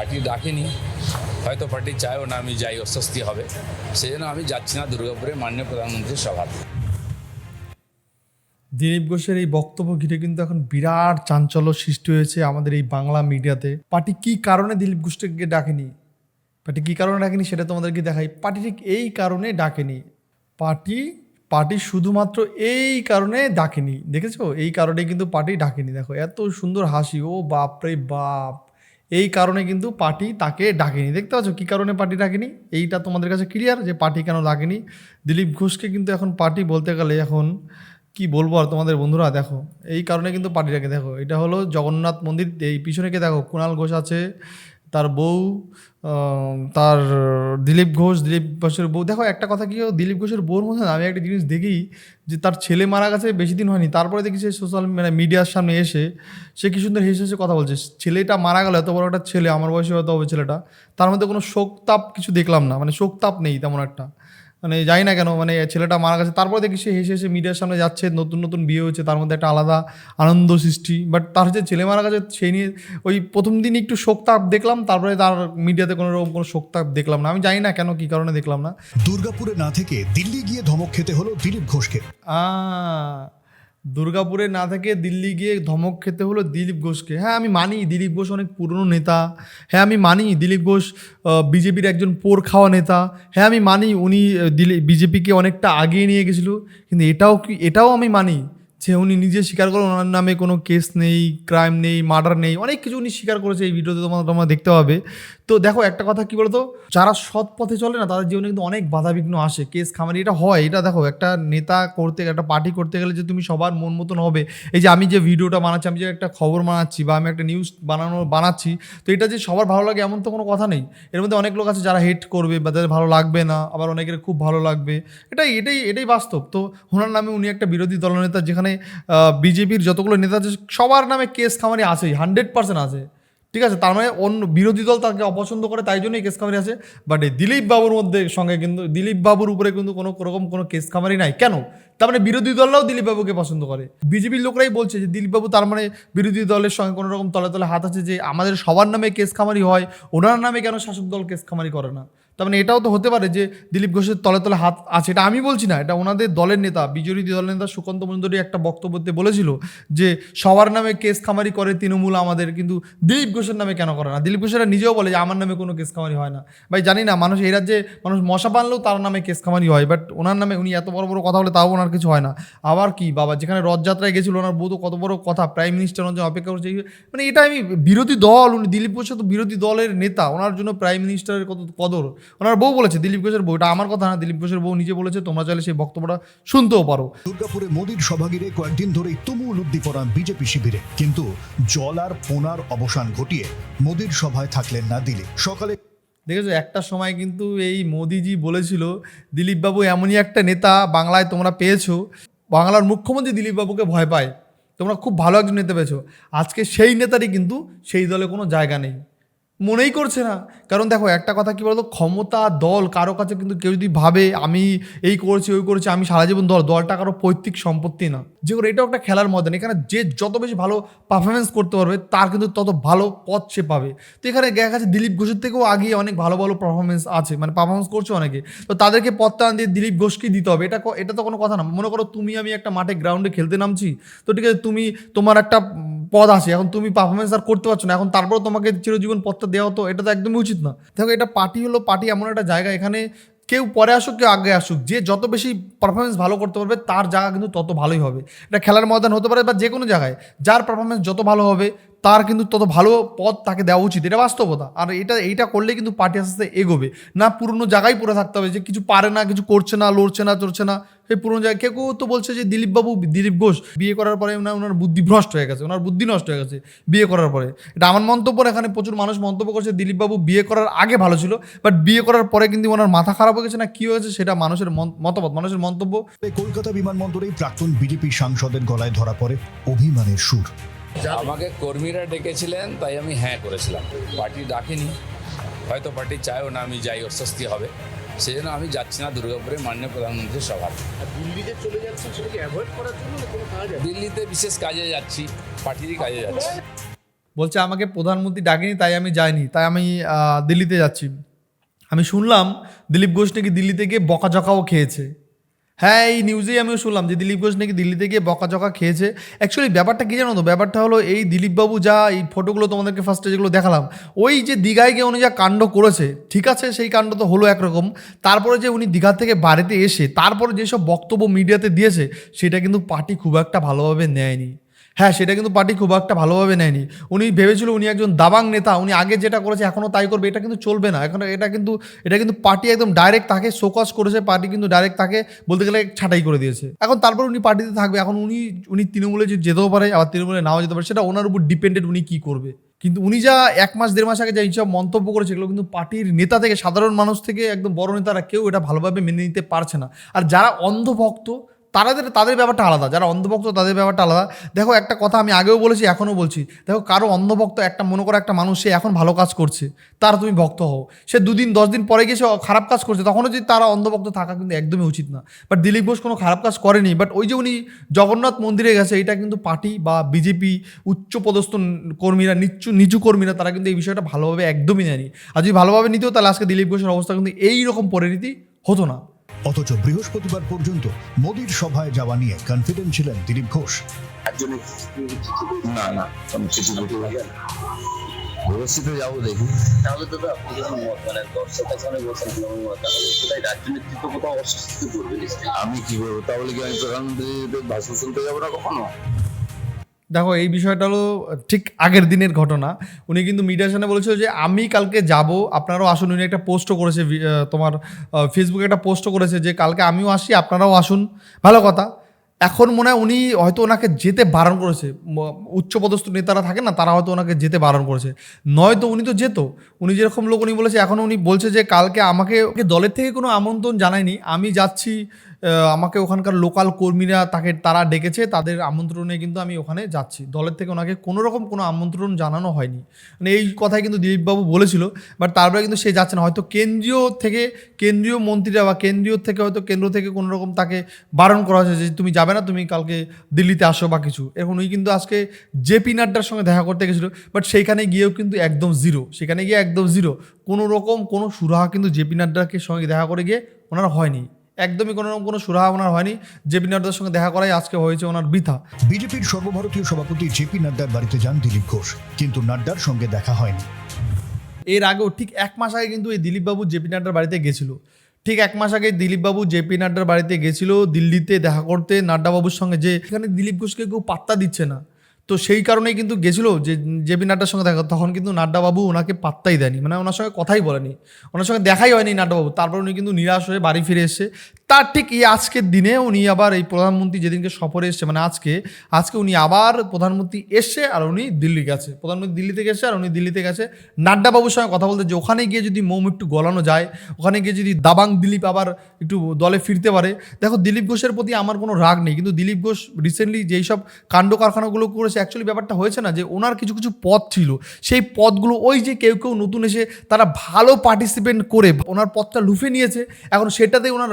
Party ডাকেনি। হয়তো party চায়ও না, আমি যাই, অস্বস্তি হবে। সেই জন্য আমি যাচ্ছি না দুর্গাপুরে, মাননীয় প্রধানমন্ত্রীর সভাতে দিলীপ ঘোষের এই বক্তব্য ঘিরে কিন্তু এখন বিরাট চাঞ্চল্য সৃষ্টি হয়েছে আমাদের এই বাংলা মিডিয়াতে। পার্টি কি কারণে দিলীপ ঘোষকে ডাকেনি? পার্টি কি কারণে ডাকেনি সেটা তোমাদেরকে দেখাই। পার্টি ঠিক এই কারণে ডাকেনি। পার্টি পার্টি শুধুমাত্র এই কারণে ডাকেনি। দেখেছ? এই কারণে কিন্তু পার্টি ডাকেনি। দেখো, এত সুন্দর হাসি। ও বাপ রে বাপ। এই কারণে কিন্তু পার্টি তাকে ডাকেনি। দেখতে পাচ্ছ কী কারণে পার্টি ডাকেনি? এইটা তোমাদের কাছে ক্লিয়ার যে পার্টি কেন ডাকেনি? দিলীপ ঘোষকে কিন্তু এখন পার্টি বলতে গেলে এখন কি বলব আর তোমাদের বন্ধুরা, দেখো, এই কারণে কিন্তু পার্টিটাকে দেখো, এটা হলো জগন্নাথ মন্দির, এই পিছনেকে দেখো, কুণাল ঘোষ আছে তার বউ তার দিলীপ ঘোষ, দিলীপ ঘোষের বউ। দেখো, একটা কথা কি দিলীপ ঘোষের বউর মধ্যে আমি একটা জিনিস দেখি যে তার ছেলে মারা গেছে বেশি দিন হয়নি। তারপরে দেখি সে সোশ্যাল মানে মিডিয়ার সামনে এসে সে কি সুন্দর হেসে হেসে কথা বলছে। ছেলেটা মারা গেল, এত বড় একটা ছেলে, আমার বয়সে হয়তো হবে ছেলেটা। তার মধ্যে কোনো শোক তাপ কিছু দেখলাম না। মানে শোক তাপ নেই তেমন একটা। মানে যাই না কেন মানে ছেলেটা মারা গেছে। তারপরে দেখি সে হেসে হেসে মিডিয়ার সামনে যাচ্ছে নতুন নতুন বিয়ে হচ্ছে তার মধ্যে একটা আলাদা আনন্দ সৃষ্টি। বাট তার যে ছেলে মারা গেছে সেই নিয়ে ওই প্রথম দিন একটু শোকতাপ দেখলাম তারপরে তার মিডিয়াতে কোনো রকম কোনো শোকতাপ দেখলাম না। আমি জানি না কেন কি কারণে দেখলাম না। দুর্গাপুরে না থেকে দিল্লি গিয়ে ধমক খেতে হলো দিলীপ ঘোষকে। আ দুর্গাপুরে না থেকে দিল্লি গিয়ে ধমক খেতে হলো দিলীপ ঘোষকে। হ্যাঁ আমি মানি দিলীপ ঘোষ অনেক পুরনো নেতা। হ্যাঁ আমি মানি দিলীপ ঘোষ বিজেপির একজন পোর খাওয়া নেতা। হ্যাঁ আমি মানি উনি দিলীপ বিজেপিকে অনেকটা আগিয়ে নিয়ে গেছিল। কিন্তু এটাও কি, এটাও আমি মানি যে উনি নিজে স্বীকার করেন ওনার নামে কোনো কেস নেই, ক্রাইম নেই, মার্ডার নেই, অনেক কিছু উনি স্বীকার করেছে এই ভিডিওতে তোমার তোমরা দেখতে পাবে। তো দেখো একটা কথা কি বলতো? যারা সৎ পথে চলে না, তাদের জীবনে কিন্তু অনেক বাধাবিঘ্ন আসে। কেস খামারি এটা হয়, এটা দেখো, একটা নেতা করতে, একটা পার্টি করতে গেলে যে তুমি সবার মন মতন হবে। এই যে আমি যে ভিডিওটা বানাচ্ছি, আমি যে একটা খবর বানাচ্ছি বা আমি একটা নিউজ বানানো, বানাচ্ছি, তো এটা যে সবার ভালো লাগে এমন তো কোনো কথা নেই। এর মধ্যে অনেক লোক আছে যারা হেট করবে বা তাদের ভালো লাগবে না, আবার অনেকের খুব ভালো লাগবে। এটাই এটাই এটাই বাস্তব। তো ওনার নামে উনি একটা বিরোধী দলনেতা যেখানে বিজেপির যতগুলো নেতা আছে, সবার নামে কেস খামারি আছেই হান্ড্রেড পার্সেন্ট আছে ঠিক আছে? তার মানে অন্য বিরোধী দল তাকে অপছন্দ করে, তাই জন্যই কেস খামারি আছে। বাট এই দিলীপ বাবুর মধ্যে সঙ্গে কিন্তু, দিলীপ বাবুর উপরে কিন্তু কোনো রকম কোনো কেস খামারি নাই। কেন? তার মানে বিরোধী দলরাও দিলীপ বাবুকে পছন্দ করে। বিজেপির লোকরাই বলছে যে, দিলীপ বাবু তার মানে বিরোধী দলের সঙ্গে কোনো রকম তলে তলে হাত আছে যে, আমাদের সবার নামে কেস খামারি হয়, ওনার নামে কেন শাসক দল কেস খামারি করে না? তার মানে এটাও তো হতে পারে যে দিলীপ ঘোষের তলে তলে হাত আছে। এটা আমি বলছি না, এটা ওনাদের দলের নেতা বিজেপি দলের নেতা সুকান্ত মজুমদারি একটা বক্তব্যতে বলেছিল যে সবার নামে কেস খামারি করে তৃণমূল আমাদের, কিন্তু দিলীপ ঘোষের নামে কেন করে না? দিলীপ ঘোষেরা নিজেও বলে যে আমার নামে কোনো কেস খামারি হয় না। ভাই, জানি না, মানুষ এই রাজ্যে মানুষ মশা বানলেও তার নামে কেস খামারি হয় বাট ওনার নামে উনি এত বড় বড় কথা বলে তাও ওনার কিছু হয় না। আবার কি, বাবা, যেখানে রথযাত্রায় গেছিল ওনার বউ তো কত বড় কথা প্রাইম মিনিস্টার ওনার অপেক্ষা করছে মানে এটা আমি বিরোধী দল, উনি দিলীপ ঘোষ তো বিরোধী দলের নেতা, ওনার জন্য প্রাইম মিনিস্টারের কত কদর। ওনার বউ বলেছে দিলীপ ঘোষের বউ এটা আমার কথা না দিলীপ ঘোষের বউ নিজে বলেছে তোমরা চাইলে সেই বক্তব্যটা শুনতেও পারো। দুর্গাপুরে মোদীর সভা ঘিরে কয়েকদিন ধরেই তুমুল উদ্দীপনা বিজেপি শিবিরে। কিন্তু জল আর পোনার অবসান ঘটিয়ে মোদীর সভায় থাকলেন না দিলীপ। সকালে দেখেছ একটা সময় কিন্তু এই মোদিজি বলেছিল দিলীপবাবু এমনই একটা নেতা বাংলায় তোমরা পেয়েছ। বাংলার মুখ্যমন্ত্রী দিলীপবাবুকে ভয় পায়। তোমরা খুব ভালো একজন নেতা পেয়েছ। আজকে সেই নেতারই কিন্তু সেই দলে কোনো জায়গা নেই। মনেই করছে না। কারণ দেখো, একটা কথা কি বলতো? ক্ষমতা, দল, কারও কাছে কিন্তু কেউ যদি ভাবে, আমি এই করছি, ওই করছি, আমি সারা জীবন দল। দলটা কারও পৈতৃক সম্পত্তি না। যে করে এটাও একটা খেলার ময়দান এখানে যে যত বেশি ভালো পারফরমেন্স করতে পারবে, তার কিন্তু তত ভালো পথ সে পাবে। তো এখানে দেখা গেছে দিলীপ ঘোষের থেকেও আগে অনেক ভালো ভালো পারফরমেন্স আছে। মানে পারফরমেন্স করছে অনেকে। তো তাদেরকে পথটা দিয়ে দিলীপ ঘোষকে দিতে হবে। এটা এটা তো কোনো কথা না। মনে করো তুমি আমি একটা মাঠে গ্রাউন্ডে খেলতে নামছি, তো ঠিক আছে, তুমি, তোমার একটা পদ আছে। এখন তুমি পারফরমেন্স আর করতে পারছ না। এখন তারপর তোমাকে চিরজীবন পদটা দেওয়া তো, এটা তো একদমই উচিত না। দেখো, এটা পার্টি হলো, পার্টি এমন একটা জায়গা। এখানে কেউ পরে আসুক, কেউ আগে আসুক, যে যত বেশি পারফরমেন্স ভালো করতে পারবে, তার জায়গা কিন্তু তত ভালোই হবে। এটা খেলার ময়দান হতে পারে বা যে কোনো জায়গায়, যার পারফরমেন্স যত ভালো হবে তার কিন্তু তত ভালো পদ তাকে দেওয়া উচিত। এটা বাস্তবতা। আর এটা, এইটা করলে কিন্তু পার্টি আস্তে আস্তে এগোবে। না পুরনো জায়গায় পড়ে থাকতে হবে যে কিছু পারে না, কিছু করছে না, লড়ছে না, চড়ছে না। সেই পুরনো জায়গায় কেউ তো বলছে যে দিলীপবাবু, দিলীপ ঘোষ বিয়ে করার পরে ওনার ওনার বুদ্ধি ভ্রষ্ট হয়ে গেছে, ওনার বুদ্ধি নষ্ট হয়ে গেছে বিয়ে করার পরে। এটা আমার মন্তব্য এখানে প্রচুর মানুষ মন্তব্য করছে দিলীপবাবু বিয়ে করার আগে ভালো ছিল বাট বিয়ে করার পরে কিন্তু ওনার মাথা খারাপ হয়ে গেছে না কি হয়েছে সেটা মানুষের মন- মতামত, মানুষের মন্তব্য। কলকাতা বিমানবন্দরেই প্রাক্তন বিজেপি সাংসদের গলায় ধরা পড়ে অভিমানের সুর। আমাকে কর্মীরা ডেকেছিলেন তাই আমি হ্যাঁ করেছিলাম। পার্টি ডাকেনি। হয়তো পার্টি চায়ও না আমি যাই অস্বস্তি হবে। সেই জন্য আমি যাচ্ছি না দুর্গাপুরে মাননীয় প্রধানমন্ত্রীর আর দিল্লিতে চলে যাচ্ছেন সেটাকে অ্যাভয়েড করার জন্য কোনো কাজ দিল্লিতে বিশেষ কাজে যাচ্ছি পার্টিরই কাজে যাচ্ছি। বলছে আমাকে প্রধানমন্ত্রী ডাকেনি তাই আমি যাইনি তাই আমি দিল্লিতে যাচ্ছি। আমি শুনলাম দিলীপ ঘোষ নাকি দিল্লিতে গিয়ে বকাঝকাও খেয়েছে। হ্যাঁ এই নিউজেই আমিও শুনলাম যে দিলীপ ঘোষ নাকি দিল্লিতে গিয়ে বকাঝকা খেয়েছে। অ্যাকচুয়ালি ব্যাপারটা কী জানো তো? ব্যাপারটা হলো এই দিলীপবাবু যা এই ফটোগুলো তোমাদেরকে ফার্স্টে যেগুলো দেখালাম, ওই যে দীঘায় গিয়ে উনি যা কাণ্ড করেছে, ঠিক আছে? সেই কাণ্ড তো হলো একরকম। তারপরে যে উনি দীঘা থেকে বাড়িতে এসে, তারপরে যেসব বক্তব্য মিডিয়াতে দিয়েছে, সেটা কিন্তু পার্টি খুব একটা ভালোভাবে নেয়নি। হ্যাঁ সেটা কিন্তু পার্টি খুব একটা ভালোভাবে নেয়নি। উনি ভেবেছিল উনি একজন দাবাং নেতা, উনি আগে যেটা করেছে এখনও তাই করবে, এটা কিন্তু চলবে না। এখন এটা কিন্তু এটা কিন্তু পার্টি একদম ডাইরেক্ট তাকে শোকজ করেছে, পার্টি কিন্তু ডাইরেক্ট তাকে বলতে গেলে ছাঁটাই করে দিয়েছে। এখন তারপর উনি পার্টিতে থাকবে, এখন উনি উনি তৃণমূলে যে যেতেও পারে, আবার তৃণমূলে নাও যেতে পারে, সেটা ওনার উপর ডিপেন্ডেন্ট উনি কী করবে? কিন্তু উনি যা এক মাস, দেড় মাস আগে যা এইসব মন্তব্য করেছে, এগুলো কিন্তু পার্টির নেতা থেকে, সাধারণ মানুষ থেকে একদম বড় নেতারা কেউ এটা ভালোভাবে মেনে নিতে পারছে না। আর যারা অন্ধভক্ত তাদের তাদের ব্যাপারটা আলাদা। যারা অন্ধভক্ত, তাদের ব্যাপারটা আলাদা। দেখো, একটা কথা আমি আগেও বলেছি, এখনও বলছি। দেখো, কারও অন্ধভক্ত একটা, মনে করো একটা মানুষ, সে এখন ভালো কাজ করছে, তার তুমি ভক্ত হও। সে দুদিন, দশ দিন পরে গিয়ে সে খারাপ কাজ করছে, তখনও যদি তারা অন্ধভক্ত থাকা কিন্তু একদমই উচিত না। বাট দিলীপ ঘোষ কোনো খারাপ কাজ করেনি বাট ওই যে উনি জগন্নাথ মন্দিরে গেছে, এটা কিন্তু পার্টি বা বিজেপি উচ্চপদস্থ কর্মীরা, নিচু নিচু কর্মীরা, তারা কিন্তু এই বিষয়টা ভালোভাবে একদমই নেয়নি। আর যদি ভালোভাবে নিতেও, তাহলে আজকে দিলীপ ঘোষের অবস্থা কিন্তু এই রকম পরিণতি হতো না। অথচ বৃহস্পতিবার পর্যন্ত মোদির সভায় যাওয়া নিয়ে কনফিডেন্ট ছিলেন দিলীপ ঘোষ। না না আমি চিঠি দিতে ব্যবস্থিত যাব দেখি। তাহলে দাদা আপনি যখন মত- মানে দর্শক কাছে বলছেন তাহলে রাজ্য নেতৃত্ব কোথাও অস্বস্তি করবে আমি কি বলব? তাহলে কি আমি প্রধানমন্ত্রীদের ভাষণ শুনতে যাব না কখনো? দেখো, এই বিষয়টা হলো, ঠিক আগের দিনের ঘটনা। উনি কিন্তু মিডিয়ার সামনে বলেছিল যে, আমি কালকে যাব। আপনারাও আসুন, উনি একটা পোস্টও করেছে তোমার ফেসবুকে একটা পোস্টও করেছে যে, কালকে আমিও আসি, আপনারাও আসুন। ভালো কথা। এখন মনে হয় উনি হয়তো ওনাকে যেতে বারণ করেছে। উচ্চপদস্থ নেতারা থাকে না, তারা হয়তো ওনাকে যেতে বারণ করেছে। নয়তো উনি তো যেত। উনি যেরকম লোক, উনি বলেছে, এখন উনি বলছে যে, কালকে আমাকে দলের থেকে কোনো আমন্ত্রণ জানায়নি। আমি যাচ্ছি আমাকে ওখানকার লোকাল কর্মীরা তাকে, তারা ডেকেছে, তাদের আমন্ত্রণে কিন্তু আমি ওখানে যাচ্ছি। দলের থেকে ওনাকে কোনো রকম কোনো আমন্ত্রণ জানানো হয়নি। মানে এই কথাই কিন্তু দিলীপবাবু বলেছিল বাট তারপরে কিন্তু সে যাচ্ছে না। হয়তো কেন্দ্রীয় থেকে, কেন্দ্রীয় মন্ত্রীরা বা কেন্দ্রীয় থেকে হয়তো কেন্দ্র থেকে কোনো রকম তাকে বারণ করা হয়েছে যে, তুমি যাবে না, তুমি কালকে দিল্লিতে আসো বা কিছু। এখন উনি কিন্তু আজকে জেপি নাড্ডার সঙ্গে দেখা করতে গেছিল বাট সেইখানে গিয়েও কিন্তু একদম জিরো সেখানে গিয়ে একদম জিরো কোনো রকম কোনো সুরাহা কিন্তু জেপি নাড্ডাকে সঙ্গে দেখা করে গিয়ে ওনার হয়নি। একদমই কোনো রকম কোনো সুরাহা ওনার হয়নি। জেপি নাড্ডার সঙ্গে দেখা করাই আজকে হয়েছে ওনার বৃথা। বিজেপির সর্বভারতীয় সভাপতি জেপি নাড্ডার বাড়িতে যান দিলীপ ঘোষ কিন্তু নাড্ডার সঙ্গে দেখা হয়নি। এর আগেও ঠিক এক মাস আগে কিন্তু এই দিলীপবাবু জেপি নাড্ডার বাড়িতে গেছিল। ঠিক এক মাস আগে দিলীপবাবু জেপি নাড্ডার বাড়িতে গেছিল দিল্লিতে দেখা করতে নাড্ডাবাবুর সঙ্গে যে এখানে দিলীপ ঘোষকে কেউ পাত্তা দিচ্ছে না। তো সেই কারণেই কিন্তু গেছিল যে জেপি নাড্ডার সঙ্গে দেখা, তখন কিন্তু নাড্ডাবাবু ওনাকে পাত্তাই দেয়নি। মানে ওনার সঙ্গে কথাই বলেনি। ওনার সঙ্গে দেখাই হয়নি নাড্ডাবাবু। তারপর উনি কিন্তু নিরাশ হয়ে বাড়ি ফিরে এসছে তার ঠিক এই আজকের দিনে উনি আবার এই প্রধানমন্ত্রী যেদিনকে সফরে এসছে মানে আজকে আজকে উনি আবার প্রধানমন্ত্রী এসছে আর উনি দিল্লি গেছে। প্রধানমন্ত্রী দিল্লি থেকে এসছে আর উনি দিল্লিতে গেছে। নাড্ডাবাবুর সঙ্গে কথা বলতে যে ওখানে গিয়ে যদি মোম একটু গলানো যায়, ওখানে গিয়ে যদি দাবাং দিলীপ আবার একটু দলে ফিরতে পারে। দেখো, দিলীপ ঘোষের প্রতি আমার কোনো রাগ নেই, কিন্তু দিলীপ ঘোষ রিসেন্টলি যেই সব কাণ্ড কারখানাগুলো করেছে অ্যাকচুয়ালি ব্যাপারটা হয়েছে না যে ওনার কিছু কিছু পদ ছিল। সেই পদগুলো ওই যে কেউ কেউ নতুন এসে তারা ভালো পার্টিসিপেন্ট করে, ওনার পদটা লুফে নিয়েছে। এখন সেটাতে ওনার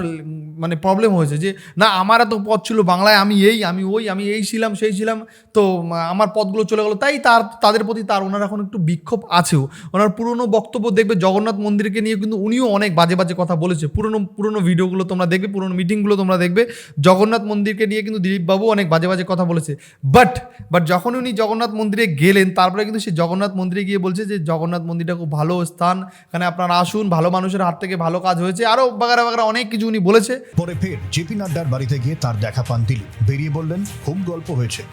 মানে প্রবলেম হয়েছে যে, না, আমার এত পদ ছিল, বাংলায় আমি এই, আমি ওই, আমি এই ছিলাম, সেই ছিলাম। তো আমার পদগুলো চলে গেলো। তাই তার, তাদের প্রতি তার, ওনার এখন একটু বিক্ষোভ আছেও। ওনার পুরনো বক্তব্য দেখবে জগন্নাথ মন্দিরকে নিয়ে কিন্তু উনিও অনেক বাজে বাজে কথা বলেছে। পুরনো পুরনো ভিডিওগুলো তোমরা দেখবে, পুরনো মিটিংগুলো তোমরা দেখবে। জগন্নাথ মন্দিরকে নিয়ে কিন্তু দিলীপবাবু অনেক বাজে বাজে কথা বলেছে। বাট বাট যখন উনি জগন্নাথ মন্দিরে গেলেন, তারপরে কিন্তু সে জগন্নাথ মন্দিরে গিয়ে বলছে যে, জগন্নাথ মন্দিরটা খুব ভালো স্থান। এখানে আপনারা আসুন, ভালো মানুষের হাত থেকে ভালো কাজ হয়েছে। আরও বাগারা বাগারা অনেক কিছু উনি বলেছে। পরে ফের জেপি নাড্ডার বাড়িতে গিয়ে তার দেখা পান দিলীপ। বেরিয়ে বললেন, খুব গল্প হয়েছে।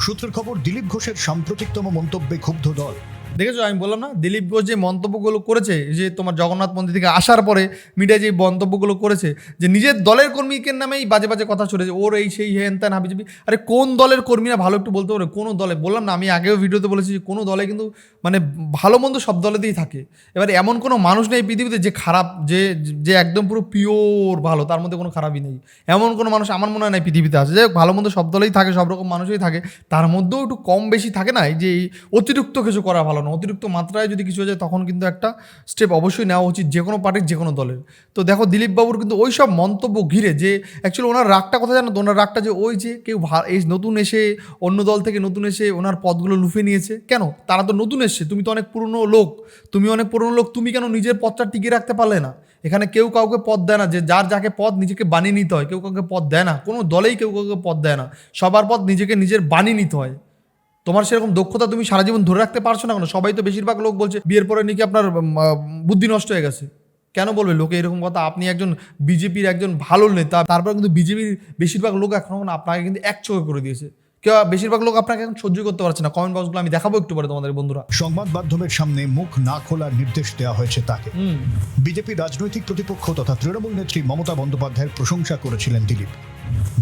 সূত্রের খবর, দিলীপ ঘোষের সাম্প্রতিকতম মন্তব্যে ক্ষুব্ধ দল। দেখেছ? আমি বললাম না, দিলীপ ঘোষ যে মন্তব্যগুলো করেছে যে তোমার জগন্নাথ মন্দির থেকে আসার পরে মিডিয়ায় যে মন্তব্যগুলো করেছে, যে নিজের দলের কর্মীকে নামেই বাজে বাজে কথা ছড়েছে ওর এই সেই হেন ত্যান হাবিজাবি, আরে কোন দলের কর্মীরা ভালো একটু বলতে পারে কোনো দলে, বললাম না, আমি আগেও ভিডিওতে বলেছি যে কোনো দলে কিন্তু মানে ভালো মন্দ সব দলেতেই থাকে। এবার এমন কোনো মানুষ নেই পৃথিবীতে যে খারাপ, যে যে একদম পুরো পিওর ভালো, তার মধ্যে কোনো খারাপই নেই। এমন কোনো মানুষ আমার মনে হয় নাই পৃথিবীতে আছে। যে ভালো মন্দ সব দলেই থাকে, সব রকম মানুষই থাকে, তার মধ্যেও একটু কম বেশি থাকে না, এই যে অতিরিক্ত কিছু করা ভালো ভালো না অতিরিক্ত মাত্রায় যদি কিছু হয়ে যায়, তখন কিন্তু একটা স্টেপ অবশ্যই নেওয়া উচিত যে কোনো পার্টির, যে কোনো দলের। তো দেখো দিলীপ বাবুর কিন্তু ওই সব মন্তব্য ঘিরে যে অ্যাকচুয়ালি ওনার রাগটা কথা জানো তো? ওনার রাগটা যে ওই যে কেউ এই নতুন এসে, অন্য দল থেকে নতুন এসে ওনার পদগুলো লুফে নিয়েছে। কেন? তারা তো নতুন এসছে, তুমি তো অনেক পুরনো লোক। তুমি অনেক পুরনো লোক, তুমি কেন নিজের পদটা টিকিয়ে রাখতে পারলে না? এখানে কেউ কাউকে পদ দেয় না, যে যার যাকে পদ নিজেকে বানিয়ে নিতে হয়, কেউ কাউকে পদ দেয় না। কোনো দলেই কেউ কাউকে পদ দেয় না। সবার পদ নিজেকে নিজের বানিয়ে নিতে হয়। তোমার সেরকম দক্ষতা তুমি সারা জীবন ধরে রাখতে পারছ না কেন? সবাই তো বেশিরভাগ লোক বলছে বিয়ের পরে নাকি আপনার বুদ্ধি নষ্ট হয়ে গেছে। কেন বলবে? লোকে এরকম কথা আপনি একজন বিজেপির একজন ভালো নেতা তারপর কিন্তু বিজেপির বেশিরভাগ লোক এখন আপনাকে কিন্তু এক চোখে করে দিয়েছে। কেউ বেশিরভাগ লোক আপনাকে এখন সহ্য করতে পারছে না। কমেন্ট বক্সগুলো আমি দেখাবো একটু পরে তোমাদের বন্ধুরা। সংবাদ মাধ্যমের সামনে মুখ না খোলার নির্দেশ দেওয়া হয়েছে তাকে। বিজেপি রাজনৈতিক প্রতিপক্ষ তথা তৃণমূল নেত্রী মমতা বন্দ্যোপাধ্যায়ের প্রশংসা করেছিলেন দিলীপ।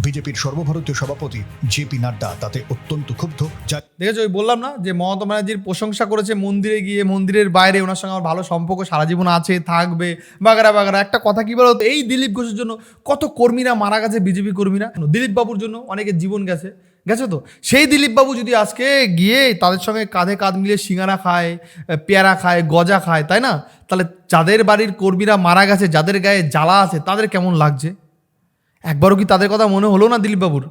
বিজেপির সর্বভারতীয় সভাপতি জে জেপি নাড্ডা তাতে অত্যন্ত ক্ষুব্ধ, যা দেখেছ, ওই বললাম না যে মমতা ব্যানার্জির প্রশংসা করেছে মন্দিরে গিয়ে, মন্দিরের বাইরে, ওনার সঙ্গে আমার ভালো সম্পর্ক, সারা জীবন আছে, থাকবে বাগারা বাগারা একটা কথা কি বলতো, এই দিলীপ ঘোষের জন্য কত কর্মীরা মারা গেছে, বিজেপি কর্মীরা? দিলীপ বাবুর জন্য অনেকের জীবন গেছে। গেছে তো? সেই দিলীপ বাবু যদি আজকে গিয়ে তাদের সঙ্গে কাঁধে কাঁধ মিলিয়ে সিঙ্গারা খায়, পেয়ারা খায়, গজা খায়, তাই না? তাহলে যাদের বাড়ির কর্মীরা মারা গেছে, যাদের গায়ে জ্বালা আছে, তাদের কেমন লাগছে? একবারও কি তাদের কথা মনে হলো না দিলীপবাবুর?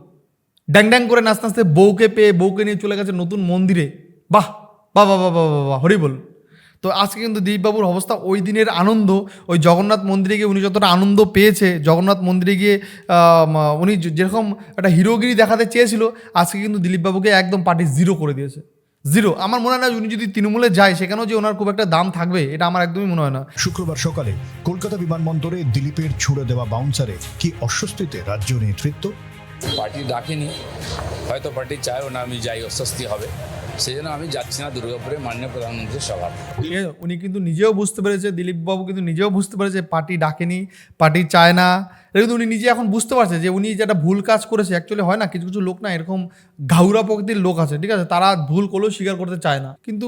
ড্যাং ড্যাং করে নাচতে নাচতে বউকে পেয়ে বউকে নিয়ে চলে গেছে নতুন মন্দিরে। বাহ বাহ বাহ বাহ বাহ বাহ হরি বল। তো আজকে কিন্তু দিলীপবাবুর অবস্থা ওই দিনের আনন্দ, ওই জগন্নাথ মন্দিরে গিয়ে উনি যতটা আনন্দ পেয়েছে, জগন্নাথ মন্দিরে গিয়ে উনি যেরকম একটা হিরোগিরি দেখাতে চেয়েছিল, আজকে কিন্তু দিলীপবাবুকে একদম পার্টি জিরো করে দিয়েছে। জিরো। আমার মনে হয় না উনি যদি তৃণমূলে যায় সেখানেও যে ওনার খুব একটা দাম থাকবে এটা আমার একদমই মনে হয় না। শুক্রবার সকালে কলকাতা বিমানবন্দরে দিলীপের ছুড়ে দেওয়া বাউন্সারে কি অস্বস্তিতে রাজ্য নেতৃত্ব? পার্টি ডাকেনি। হয়তো পার্টি চায়ও না আমি যাই অস্বস্তি হবে। সেই জন্য আমি যাচ্ছি না দুর্গাপুরে মাননীয় প্রধানমন্ত্রীর সভা। উনি কিন্তু নিজেও বুঝতে পেরেছে দিলীপবাবু কিন্তু নিজেও বুঝতে পেরেছে পার্টি ডাকেনি পার্টি চায় না। এটা কিন্তু উনি নিজে এখন বুঝতে পারছে যে উনি যেটা ভুল কাজ করেছে অ্যাকচুয়ালি হয় না কিছু কিছু লোক না এরকম ঘাউরা প্রকৃতির লোক আছে ঠিক আছে? তারা ভুল করলেও স্বীকার করতে চায় না। কিন্তু কিন্তু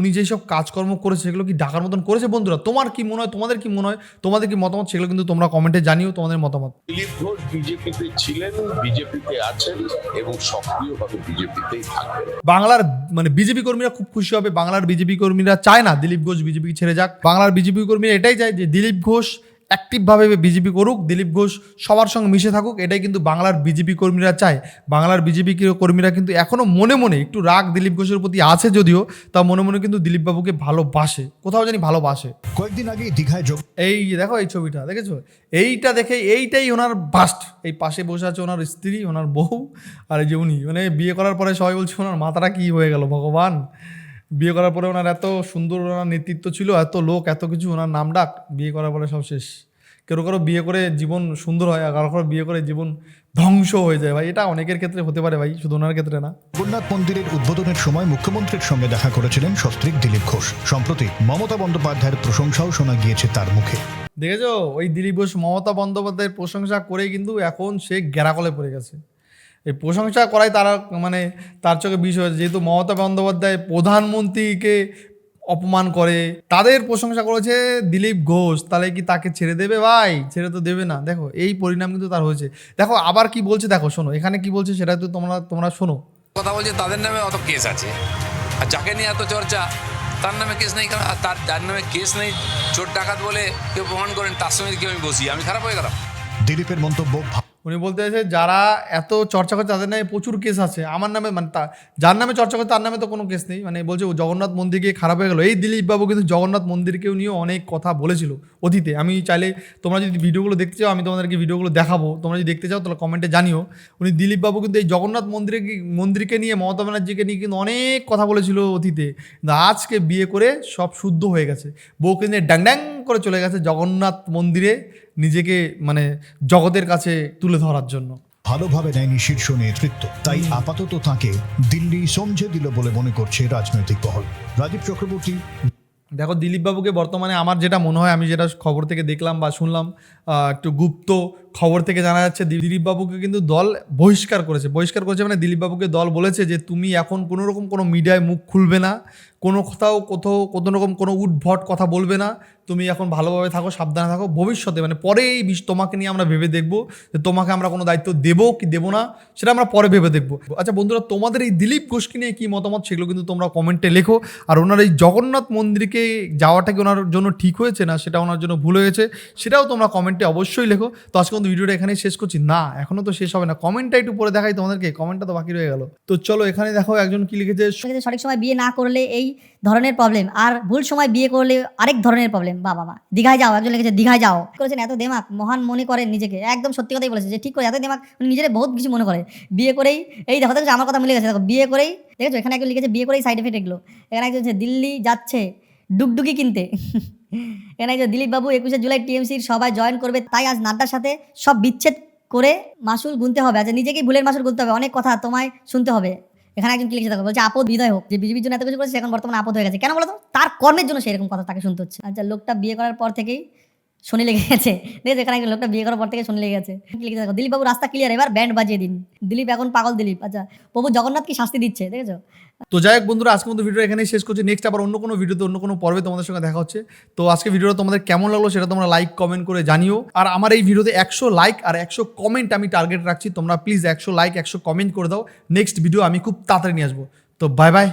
উনি যেই সব কাজকর্ম করেছে সেগুলো কি ডাকার মতন করেছে বন্ধুরা? তোমার কি মনে হয় তোমাদের কি মনে হয়? তোমাদের কি মতামত? সেগুলো কিন্তু তোমরা কমেন্টে জানিও তোমাদের মতামত। দিলীপ ঘোষ বিজেপিতে ছিলেন বিজেপিতে আছেন এবং সক্রিয়ভাবে বিজেপিতেই থাকবেন। বাংলার মানে বিজেপি কর্মীরা খুব খুশি হবে বাংলার বিজেপি কর্মীরা চায় না দিলীপ ঘোষ বিজেপি ছেড়ে যাক। বাংলার বিজেপি কর্মীরা এটাই চায় যে দিলীপ ঘোষ অ্যাক্টিভভাবে বিজেপি করুক দিলীপ ঘোষ সবার সঙ্গে মিশে থাকুক এটাই কিন্তু বাংলার বিজেপি কর্মীরা চায়। বাংলার বিজেপি কর্মীরা কিন্তু এখনও মনে মনে একটু রাগ দিলীপ ঘোষের প্রতি আছে যদিও তা মনে মনে কিন্তু দিলীপ বাবুকে ভালোবাসে। কোথাও জানি ভালোবাসে। কয়েকদিন আগে দীঘায় যোগ এই দেখো এই ছবিটা দেখেছ? এইটা দেখে এইটাই ওনার বাস্ট এই পাশে বসে আছে ওনার স্ত্রী ওনার বউ আর এই যে উনি মানে বিয়ে করার পরে সবাই বলছে ওনার মাথাটা কি হয়ে গেল ভগবান? বিয়ে করার পরে ওনার এত সুন্দর ওনার নেতৃত্ব ছিল এত লোক এত কিছু ওনার নাম ডাক বিয়ে করার পরে সব শেষ। কেউ কারও বিয়ে করে জীবন সুন্দর হয় আর কারও কারও বিয়ে করে জীবন ধ্বংস হয়ে যায়। ভাই এটা অনেকের ক্ষেত্রে হতে পারে ভাই শুধু ওনার ক্ষেত্রে না। জগন্নাথ মন্দিরের উদ্বোধনের সময় মুখ্যমন্ত্রীর সঙ্গে দেখা করেছিলেন সস্ত্রীক দিলীপ ঘোষ। সম্প্রতি মমতা বন্দ্যোপাধ্যায়ের প্রশংসাও শোনা গিয়েছে তার মুখে। দেখেছ? ওই দিলীপ ঘোষ মমতা বন্দ্যোপাধ্যায়ের প্রশংসা করে কিন্তু এখন সে গ্যারাকলে পড়ে গেছে। এই প্রশংসা করাই তারা মানে তার চোখে বিষয় হয়েছে যেহেতু মমতা বন্দ্যোপাধ্যায় প্রধানমন্ত্রীকে অপমান করে তাদের প্রশংসা করেছে দিলীপ ঘোষ। তাহলে কি তাকে ছেড়ে দেবে? ভাই ছেড়ে তো দেবে না। দেখো এই পরিণাম কিন্তু তার হয়েছে। দেখো আবার কি বলছে? দেখো শোনো এখানে কি বলছে সেটা তো তোমরা তোমরা শোনো। কথা বলছে তাদের নামে অত কেস আছে। আর যাকে নিয়ে এত চর্চা তার নামে কেস নেই কারণ তার যার নামে কেস নেই চোর ডাকাত বলে কেউ প্রমাণ করেন তার সঙ্গে কেউ আমি বসি আমি খারাপ হয়ে গেলাম। দিলীপের মন্তব্য উনি বলতে চাইছে, যারা এত চর্চা করে তাদের নামে প্রচুর কেস আছে। আমার নামে মানে তা যার নামে চর্চা করে তার নামে তো কোনো কেস নেই। মানে বলছে জগন্নাথ মন্দির গিয়ে খারাপ হয়ে গেল। এই দিলীপ বাবু কিন্তু জগন্নাথ মন্দিরকেও নিয়ে অনেক কথা বলেছিল অতীতে। আমি চাইলে তোমরা যদি ভিডিওগুলো দেখতে চাও, আমি তোমাদেরকে ভিডিওগুলো দেখাবো। তোমরা যদি দেখতে চাও, তাহলে কমেন্টে জানিও। উনি দিলীপ বাবু কিন্তু এই জগন্নাথ মন্দিরে মন্দিরকে নিয়ে, মমতা ব্যানার্জিকে নিয়ে কিন্তু অনেক কথা বলেছিল অতীতে। আজকে বিয়ে করে সব শুদ্ধ হয়ে গেছে। বউকে নিয়ে ড্যাং ড্যাং করে চলে গেছে জগন্নাথ মন্দিরে নিজেকে মানে জগতের কাছে তুলে ধরার জন্য। ভালোভাবে নেয়নি শীর্ষ নেতৃত্ব তাই আপাতত তাকে দিল্লি সমঝে দিল বলে মনে করছে রাজনৈতিক মহল রাজীব চক্রবর্তী। দেখো দিলীপবাবুকে বর্তমানে আমার যেটা মনে হয় আমি যেটা খবর থেকে দেখলাম বা শুনলাম একটু গুপ্ত খবর থেকে জানা যাচ্ছে দিলীপ বাবুকে কিন্তু দল বহিষ্কার করেছে। বহিষ্কার করেছে মানে দিলীপ বাবুকে দল বলেছে যে, তুমি এখন কোনো রকম কোনো মিডিয়ায় মুখ খুলবে না, কোনো কোথাও কোথাও কোনো রকম কোনো উদ্ভট কথা বলবে না, তুমি এখন ভালোভাবে থাকো, সাবধানে থাকো, ভবিষ্যতে মানে পরে এই বিষ তোমাকে নিয়ে আমরা ভেবে দেখব যে তোমাকে আমরা কোনো দায়িত্ব দেবো কি দেবো না, সেটা আমরা পরে ভেবে দেখব। আচ্ছা বন্ধুরা, তোমাদের এই দিলীপ ঘোষকে নিয়ে কী মতামত সেগুলো কিন্তু তোমরা কমেন্টে লেখো। আর ওনার এই জগন্নাথ মন্দিরকে যাওয়াটা কি ওনার জন্য ঠিক হয়েছে না সেটা ওনার জন্য ভুল হয়েছে, সেটাও তোমরা কমেন্টে অবশ্যই লেখো। তো আজকে কিন্তু ভিডিওটা এখানেই শেষ করছি। না, এখনও তো শেষ হবে না। কমেন্টটা একটু পরে দেখাই তোমাদেরকে কমেন্টটা তো বাকি রয়ে গেল। তো চলো, এখানে দেখো একজন কি লিখেছে। সঠিক সময় বিয়ে না করলে এই ধরনের প্রবলেম আর ভুল সময় বিয়ে করলে আরেক ধরনের প্রবলেম বা বাবা দীঘায় যাও, একজন লিখেছে, দীঘায় যাও। করেছেন, এত দেমাক মহান মনে করেন নিজেকে। একদম সত্যি কথাই বলেছে যে, ঠিক করে, এত দেমাক উনি নিজের বহুত কিছু মনে করে। বিয়ে করেই, এই দেখো দেখো, আমার কথা মিলে গেছে দেখো, বিয়ে করেই, দেখেছ? এখানে একজন লিখেছে, বিয়ে করেই সাইড এফেক্ট এগুলো। এখানে একজন দিল্লি যাচ্ছে। ডুগডুগি কিনতে। এখানে একজন দিলীপ বাবু একুশে জুলাই টিএমসির সবাই জয়েন করবে, তাই আজ নাড্ডার সাথে সব বিচ্ছেদ করে মাসুল গুনতে হবে। আচ্ছা নিজেকেই ভুলের মাসুল গুনতে হবে। অনেক কথা তোমায় শুনতে হবে। এখানে একজন কি লিখেছে দেখো, বলছে, আপদ বিদায় হোক। যে বিজেপির জন্য এত কিছু করেছে এখন বর্তমানে আপদ হয়ে গেছে। কেন বলতো? তার কর্মের জন্য সেরকম কথা তাকে শুনতে হচ্ছে। আচ্ছা লোকটা বিয়ে করার পর থেকেই শনি লেগে গেছে। দেখেছ এখানে একজন লোকটা বিয়ে করার পর থেকে শনি লেগে গেছে। কি লিখেছে দেখো দিলীপ বাবু রাস্তা ক্লিয়ার এবার ব্যান্ড বাজিয়ে দিন। দিলীপ, এখন পাগল দিলীপ। আচ্ছা প্রভু জগন্নাথ কি শাস্তি দিচ্ছে? দেখেছ? তো যাই হোক বন্ধুরা আজকে মতো ভিডিও এখানেই শেষ করছি। নেক্সট আবার অন্য কোনো ভিডিওতে অন্য কোনো পর্বে তোমাদের সঙ্গে দেখা হচ্ছে। তো আজকে ভিডিওটা তোমাদের কেমন লাগল সেটা তোমরা লাইক কমেন্ট করে জানিও। আর আমার এই ভিডিওতে একশো লাইক আর একশো কমেন্ট আমি টার্গেট রাখছি। তোমরা প্লিজ একশো লাইক একশো কমেন্ট করে দাও। নেক্সট ভিডিও আমি খুব তাড়াতাড়ি নিয়ে আসব। তো বাই বাই